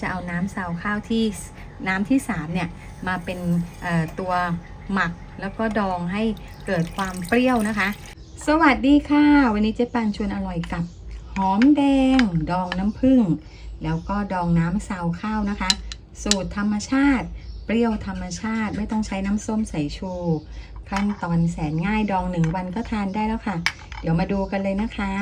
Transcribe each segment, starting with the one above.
จะเอาน้ำซาวข้าวที่น้ำที่3เนี่ยมาเป็นตัวหมักแล้วก็ดองให้เกิดความเปรี้ยวนะคะ สวัสดีค่ะ วันนี้เจ๊ปานชวนอร่อยกับหอมแดง ดองน้ำผึ้งแล้วก็ดองน้ำซาวข้าวนะคะ สูตรธรรมชาติ เปรี้ยวธรรมชาติไม่ต้องใช้น้ำส้มสายชูขั้นตอนแสนง่ายดองหนึ่งวันก็ทานได้แล้วค่ะ เดี๋ยวมาดูกันเลยนะคะ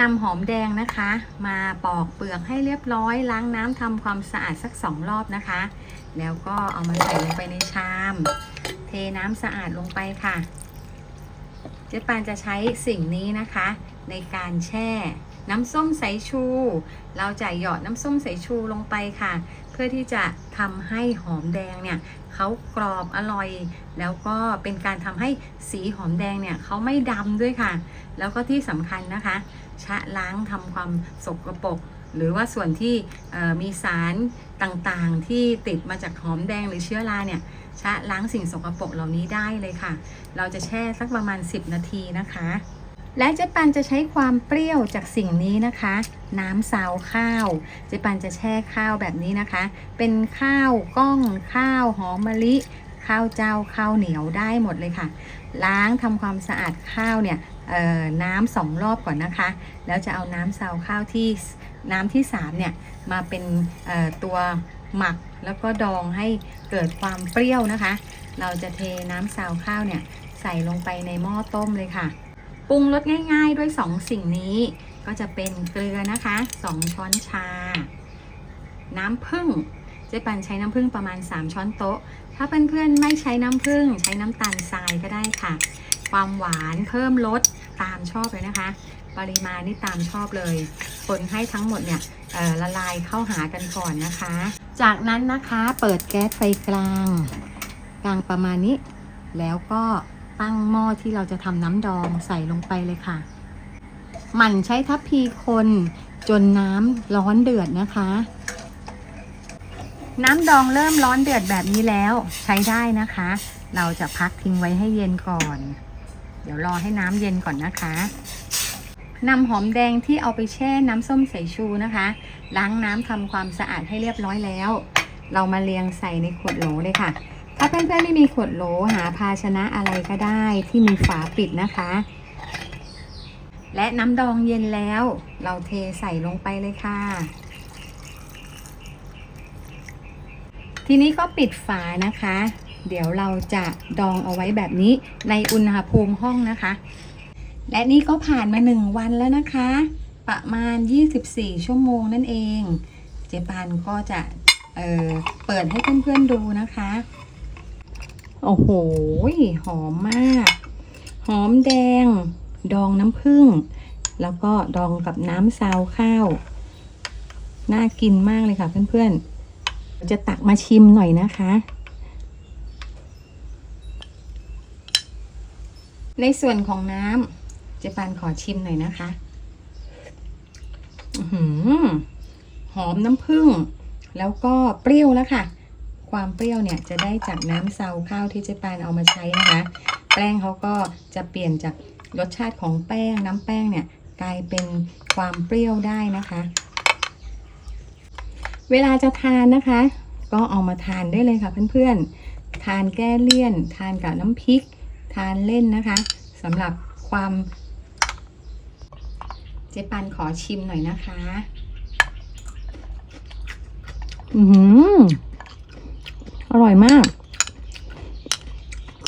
นำหอมแดงนะคะ มาปอกเปลือกให้เรียบร้อยล้างน้ำทำความสะอาดสักสองรอบนะคะ แล้วก็เอามาใส่ลงไปในชาม เทน้ำสะอาดลงไปค่ะ เจ๊ปานจะใช้สิ่งนี้นะคะ ในการแช่น้ำส้มสายชู เราจะหยอดน้ำส้มสายชูลงไปค่ะ เพื่อที่จะทำให้หอมแดงเนี่ยเขากรอบอร่อย แล้วก็เป็นการทำให้สีหอมแดงเนี่ยเขาไม่ดำด้วยค่ะ แล้วก็ที่สำคัญนะคะ ชะล้างทำความสกรปรกหรือว่าส่วนที่มีสารต่างๆ ที่ติดมาจากหอมแดงหรือเชื้อราเนี่ยชะล้างสิ่งสกปรกเหล่านี้ได้เลยค่ะ เราจะแช่สักประมาณ 10 นาทีนะคะ และเจ๊ปันจะใช้ความเปรี้ยวจากสิ่งนี้นะคะ น้ำซาวข้าว เจ๊ปันจะแช่ข้าวแบบนี้นะคะ เป็นข้าวกล้องข้าวหอมมะลิ ข้าวเจ้าข้าวเหนียวได้หมดเลยค่ะ ล้างทำความสะอาดข้าวเนี่ยน้ำสองรอบก่อนนะคะ แล้วจะเอาน้ำซาวข้าวที่น้ำที่3เนี่ยมาเป็นตัวหมักแล้วก็ดองให้เกิดความเปรี้ยวนะคะ เราจะเทน้ำซาวข้าวเนี่ยใส่ลงไปในหม้อต้มเลยค่ะ รุงรสง่าย ๆ ด้วย 2 สิ่งนี้ ก็จะเป็นเกลือนะคะ 2 ช้อนชา น้ำผึ้งเจ๊ปันใช้น้ำผึ้งประมาณ 3 ช้อนโต๊ะ ถ้าเพื่อนๆไม่ใช้น้ำผึ้งใช้น้ำตาลทรายก็ได้ค่ะ ความหวานเพิ่มรสตามชอบเลยนะคะ ปริมาณนี่ตามชอบเลย คนให้ทั้งหมดเนี่ยละลายเข้าหากันก่อนนะคะ จากนั้นนะคะเปิดแก๊สไฟกลาง กลางประมาณนี้ แล้วก็ ตั้งหม้อที่เราจะทำน้ำดองใส่ลงไปเลยค่ะ หมั่นใช้ทัพพีคนจนน้ำร้อนเดือดนะคะ น้ำดองเริ่มร้อนเดือดแบบนี้แล้วใช้ได้นะคะ เราจะพักทิ้งไว้ให้เย็นก่อน เดี๋ยวรอให้น้ำเย็นก่อนนะคะนำหอมแดงที่เอาไปแช่น้ำส้มสายชูนะคะ ล้างน้ำทำความสะอาดให้เรียบร้อยแล้ว เรามาเรียงใส่ในขวดโหลเลยค่ะ ถ้าเพื่อนๆไม่มีขวดโหลหาภาชนะอะไรก็ได้ที่มีฝาปิดนะคะ และน้ำดองเย็นแล้ว เราเทใส่ลงไปเลยค่ะ ทีนี้ก็ปิดฝานะคะ เดี๋ยวเราจะดองเอาไว้แบบนี้ในอุณหภูมิห้องนะคะ และนี่ก็ผ่านมาหนึ่งวันแล้วนะคะ ประมาณ 24 ชั่วโมงนั่นเอง เจปันก็จะเเปิดให้เพื่อนๆดูนะคะ โอ้โห หอมมาก หอมแดง ดองน้ำผึ้ง แล้วก็ดองกับน้ำซาวข้าว น่ากินมากเลยค่ะเพื่อนๆ จะตักมาชิมหน่อยนะคะ ในส่วนของน้ำเจปันขอชิมหน่อยนะคะอือหือหอมน้ำผึ้ง แล้วก็เปรี้ยวแล้วค่ะ ความเปรี้ยวเนี่ยจะได้จากน้ำซาวข้าวที่เจแปนเอามาใช้นะคะ แป้งเขาก็จะเปลี่ยนจากรสชาติของแป้งน้ำแป้งเนี่ยกลายเป็นความเปรี้ยวได้นะคะ เวลาจะทานนะคะ ก็เอามาทานได้เลยค่ะเพื่อนๆ ทานแก้เลี่ยน ทานกับน้ำพริก ทานเล่นนะคะสำหรับความเจปันขอชิมหน่อยนะคะ อือหือ อร่อยมาก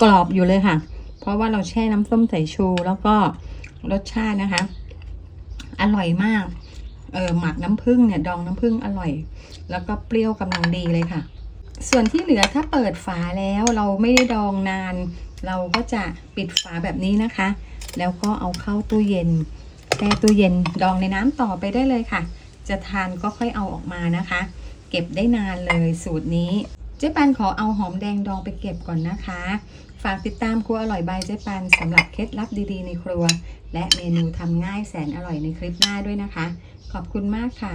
กรอบอยู่เลยค่ะ เพราะว่าเราแช่น้ำส้มสายชูแล้วก็รสชาตินะคะ อร่อยมาก เออหมักน้ำผึ้งเนี่ย ดองน้ำผึ้งอร่อย แล้วก็เปรี้ยวกำลังดีเลยค่ะ ส่วนที่เหลือถ้าเปิดฝาแล้วเราไม่ได้ดองนาน เราก็จะปิดฝาแบบนี้นะคะ แล้วก็เอาเข้าตู้เย็นแช่ตู้เย็นดองในน้ำต่อไปได้เลยค่ะ จะทานก็ค่อยเอาออกมานะคะ เก็บได้นานเลยสูตรนี้ เจ๊ปันขอเอาหอมแดงดองไปเก็บก่อนนะคะ ฝากติดตามครัวอร่อยบายเจ๊ปันสำหรับเคล็ดลับดีๆในครัว และเมนูทำง่ายแสนอร่อยในคลิปหน้าด้วยนะคะ ขอบคุณมากค่ะ